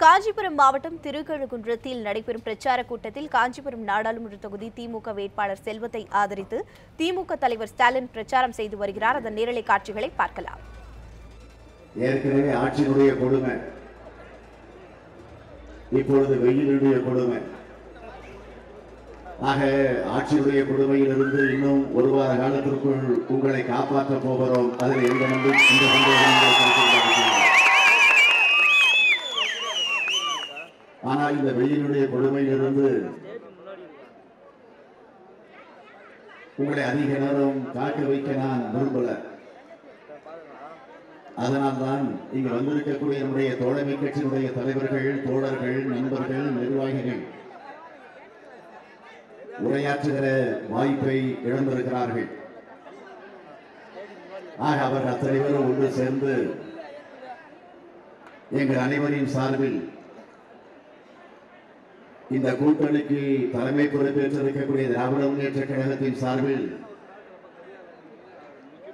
காஞ்சிபுரம் மாவட்டம் திருக்கழுகுன்றத்தில் நடைபெறும் பிரச்சார கூட்டத்தில் காஞ்சிபுரம் நாடாளுமன்ற தொகுதி திமுக வேட்பாளர் செல்வத்தை ஆதரித்து திமுக தலைவர் ஸ்டாலின் பிரச்சாரம் செய்து வருகிறார். அதன் நேரலை காட்சிகளை பார்க்கலாம். ஏற்கனவே ஆட்சியினுடைய கொடுமை. இப்பொழுது வெயிலுடைய கொடுமை. ஆக ஆட்சியுடைய கொடுமையிலிருந்து இன்னும் ஒரு வார காலத்திற்குள் உங்களை காப்பாற்றப் போகிறோம். அதில் எந்த நம்பிக்கை ஆனால் இந்த வெயிலுடைய கொடுமையிலிருந்து உங்களை அதிக நேரம் காக்க வைக்க நான் விரும்பல. அதனால்தான் இங்கு வந்திருக்கக்கூடிய நம்முடைய தோழமை கட்சியினுடைய தலைவர்கள் தோழர்கள் நண்பர்கள் நிர்வாகிகள் உரையாற்றுகிற வாய்ப்பை இழந்திருக்கிறார்கள். ஆக அவர் அத்தனை பேரும் ஒன்று சேர்ந்து எங்கள் அனைவரின் சார்பில் இந்த கூட்டணிக்கு தலைமை பொறுப்பேற்றிருக்கக்கூடிய திராவிட முன்னேற்ற கழகத்தின் சார்பில்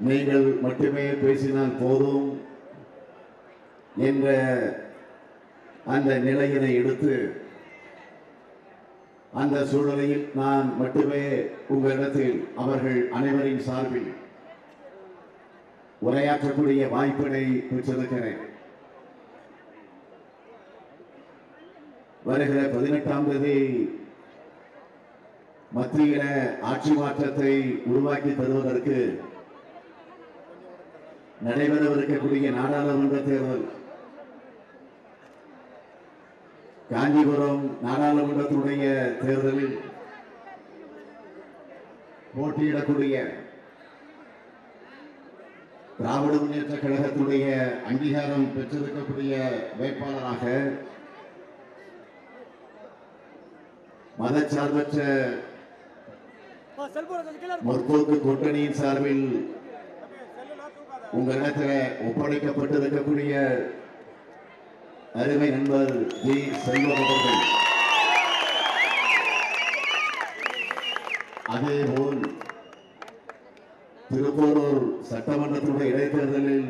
நீங்கள் மட்டுமே பேசினால் போதும் என்ற அந்த நிலையினை எடுத்து அந்த சூழலில் நான் மட்டுமே உங்களிடத்தில் அவர்கள் அனைவரின் சார்பில் உரையாற்றக்கூடிய வாய்ப்பினை பெற்றிருக்கிறேன். வருகிற பதினெட்டாம் தேதி மத்தியில ஆட்சி மாற்றத்தை உருவாக்கி தருவதற்கு நடைபெறவிருக்கக்கூடிய நாடாளுமன்ற தேர்தல் காஞ்சிபுரம் நாடாளுமன்றத்தினுடைய தேர்தலில் போட்டியிடக்கூடிய திராவிட முன்னேற்ற கழகத்துடைய அங்கீகாரம் பெற்றிருக்கக்கூடிய வேட்பாளராக மதச்சார்பற்ற முற்போக்கு கூட்டணியின் சார்பில் உங்களிடத்தில் ஒப்படைக்கப்பட்டிருக்கக்கூடிய அருமை நண்பர் ஜி செல்வம் அவர்கள் அதேபோல் திருப்போரூர் சட்டமன்றத்தினுடைய இடைத்தேர்தலில்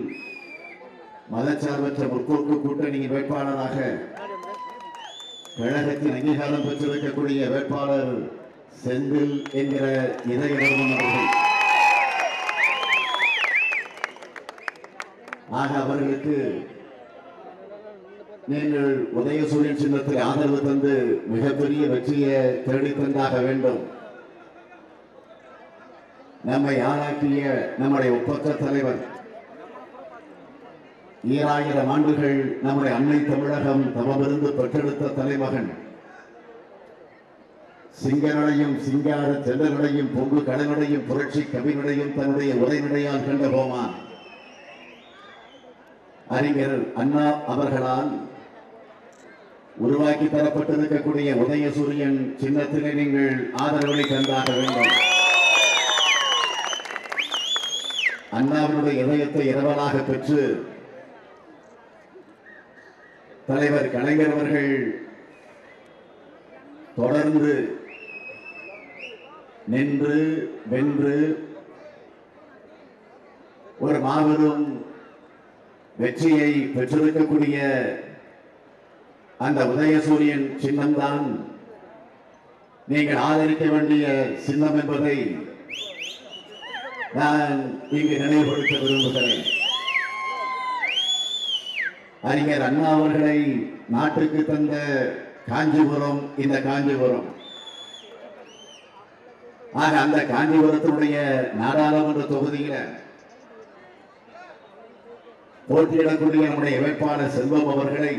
மதச்சார்பற்ற முற்போக்கு கூட்டணியின் வேட்பாளராக கழகத்தின் அங்கீகாரம் பெற்றிருக்கக்கூடிய வேட்பாளர் செந்தில் என்கிற இதய அவர்கள். ஆக அவர்களுக்கு நீங்கள் உதயசூரியன் சின்னத்தில் ஆதரவு தந்து மிகப்பெரிய வெற்றியை தேடித்தந்தாக வேண்டும். நம்மை ஆளாக்கிய நம்முடைய ஒப்பற்ற தலைவர் ஈராயிரம் ஆண்டுகள் நம்முடைய அன்னை தமிழகம் தவமிருந்து பெற்றெடுத்த தலைமகன். சிங்கனடையும் சிங்கார செல்லனடையும் பொங்கு கடனடையும் புரட்சி கவினடையும் தன்னுடைய உரைநடையால் கண்ட போமான் அறிஞர் அண்ணா அவர்களால் உருவாக்கி தரப்பட்டிருக்கக்கூடிய உதயசூரியன் சின்னத்திலே நீங்கள் ஆதரவை தந்தாக வேண்டும். அண்ணாவினுடைய இதயத்தை இரவலாக பெற்று தலைவர் கலைஞர் அவர்கள் தொடர்ந்து நின்று வென்று ஒரு மாபெரும் வெற்றியை பெற்றிருக்கக்கூடிய அந்த உதயசூரியன் சின்னம்தான். நீங்கள் ஆதரிக்க வேண்டிய சின்னம் என்பதை நான் இங்கு நினைவுபடுத்த விரும்புகிறேன். அறிஞர் அண்ணா அவர்களை நாட்டுக்கு தந்த காஞ்சிபுரம் இந்த காஞ்சிபுரம். ஆக அந்த காஞ்சிபுரத்தினுடைய நாடாளுமன்ற தொகுதியில போட்டியிடக்கூடிய நம்முடைய வேட்பாளர் செல்வம் அவர்களை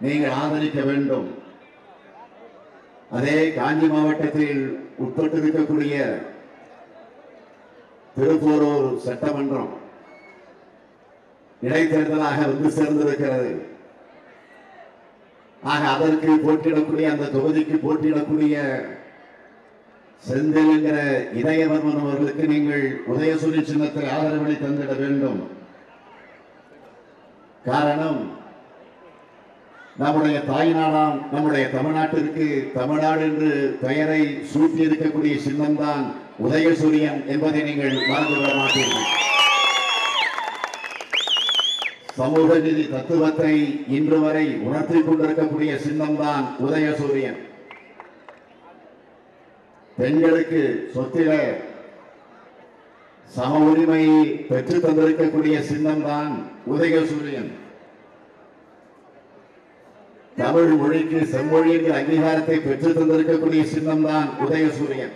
நீங்கள் ஆதரிக்க வேண்டும். அதே காஞ்சி மாவட்டத்தில் உட்பட்டிருக்கக்கூடிய திருப்போரூர் சட்டமன்றம் இடைத்தேர்தலாக வந்து சேர்ந்திருக்கிறது. ஆக அதற்கு போட்டியிடக்கூடிய அந்த தொகுதிக்கு போட்டியிடக்கூடிய செந்தில் என்கிற இதயவர்மன் அவர்களுக்கு நீங்கள் உதயசூரிய சின்னத்தில் ஆதரவளி தந்திட வேண்டும். காரணம் நம்முடைய தாய்நாடாம் நம்முடைய தமிழ்நாட்டிற்கு தமிழ்நாடு என்று பெயரை சூட்டி இருக்கக்கூடிய சின்னம்தான் உதயசூரியன் என்பதை நீங்கள் மறந்துவிட மாட்டீர்கள். சமூக நீதி தத்துவத்தை இன்று வரை உணர்த்திக் கொண்டிருக்கக்கூடிய சின்னம்தான் உதயசூரியன். பெண்களுக்கு சொத்தில சம உரிமையை பெற்று தந்திருக்கக்கூடிய சின்னம்தான் உதயசூரியன். தமிழ் மொழிக்கு செம்மொழி என்கிற அங்கீகாரத்தை பெற்று தந்திருக்கக்கூடிய சின்னம்தான் உதயசூரியன்.